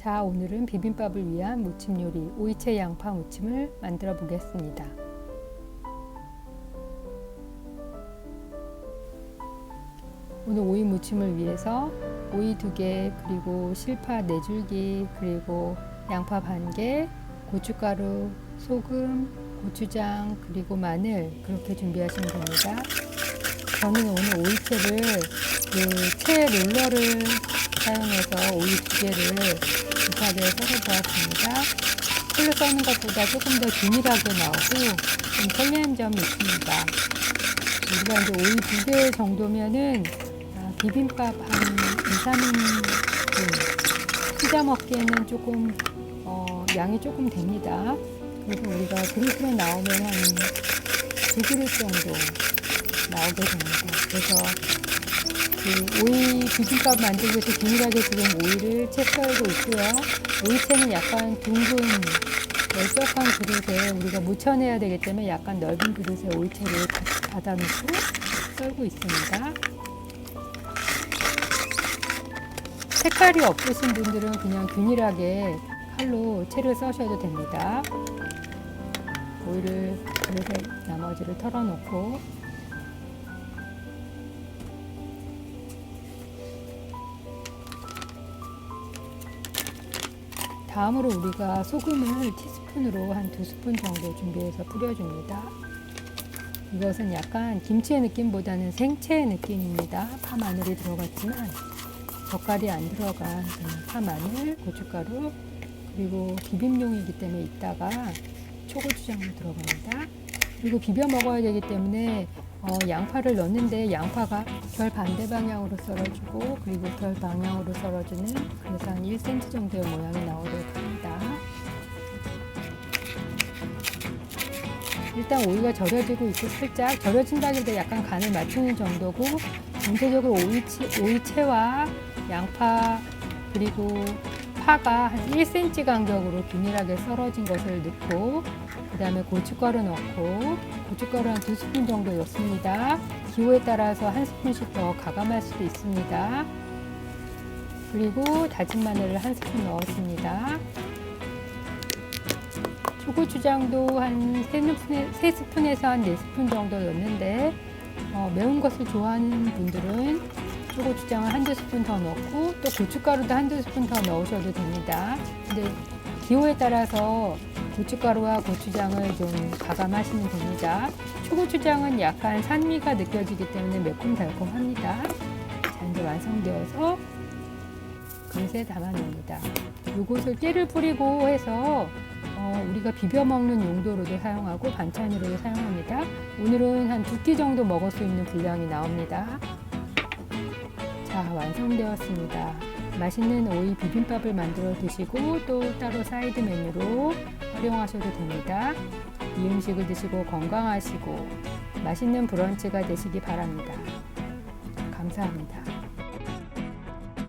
자, 오늘은 비빔밥을 위한 무침 요리 오이채 양파 무침을 만들어 보겠습니다. 오늘 오이 무침을 위해서 오이 두 개, 그리고 실파 네 줄기, 그리고 양파 반 개, 고춧가루, 소금, 고추장, 그리고 마늘 그렇게 준비하시면 됩니다. 저는 오늘 오이채를 그 채 롤러를 사용해서 오이 두 개를 급하게 썰어 보았습니다. 풀로 써는 것보다 조금 더 균일하게 나오고 좀 편리한 점이 있습니다. 우리가 이제 오이 두 개 정도면은 아, 비빔밥 한 2, 3인분 피자 먹기에는 조금 어, 양이 조금 됩니다. 그래서 우리가 그릇으로 나오면 한 두 그릇 정도 나오게 됩니다. 그래서 그 오이 비빔밥 만들기 위해서 균일하게 지금 오이를 채 썰고 있고요. 오이채는 약간 둥근 넓적한 그릇에 우리가 무쳐내야 되기 때문에 약간 넓은 그릇에 오이채를 받아놓고 썰고 있습니다. 색깔이 없으신 분들은 그냥 균일하게 칼로 채를 써셔도 됩니다. 오이를 그릇에 나머지를 털어놓고 다음으로 우리가 소금을 티스푼으로 한 두 스푼 정도 준비해서 뿌려줍니다. 이것은 약간 김치의 느낌보다는 생채의 느낌입니다. 파 마늘이 들어갔지만 젓갈이 안 들어간 그냥 파 마늘, 고춧가루 그리고 비빔용이기 때문에 이따가 초고추장을 들어갑니다. 그리고 비벼 먹어야 되기 때문에 어, 양파를 넣는데 양파가 결 반대 방향으로 썰어주고 그리고 결 방향으로 썰어주는 그래서 한 1cm 정도의 모양이 나오도록 합니다. 일단 오이가 절여지고 있고 살짝 절여진다기보다 약간 간을 맞추는 정도고 전체적으로 오이채, 오이채와 양파 그리고 파가 한 1cm 간격으로 균일하게 썰어진 것을 넣고 그 다음에 고춧가루 넣고 고춧가루 한 두 스푼 정도 넣습니다. 기호에 따라서 한 스푼씩 더 가감할 수도 있습니다. 그리고 다진 마늘을 한 스푼 넣었습니다. 초고추장도 한 3스푼에, 3스푼에서 한 4스푼 정도 넣는데 어, 매운 것을 좋아하는 분들은 초 고추장을 한두 스푼 더 넣고 또 고춧가루도 한두 스푼 더 넣으셔도 됩니다. 근데 기호에 따라서 고춧가루와 고추장을 좀 가감하시면 됩니다. 초고추장은 약간 산미가 느껴지기 때문에 매콤달콤합니다. 자, 이제 완성되어서 그릇에 담아냅니다. 이것을 깨를 뿌리고 해서 어, 우리가 비벼 먹는 용도로도 사용하고 반찬으로도 사용합니다. 오늘은 한 두 끼 정도 먹을 수 있는 분량이 나옵니다. 자, 완성되었습니다. 맛있는 오이 비빔밥을 만들어 드시고 또 따로 사이드 메뉴로 활용하셔도 됩니다. 이 음식을 드시고 건강하시고 맛있는 브런치가 되시기 바랍니다. 감사합니다.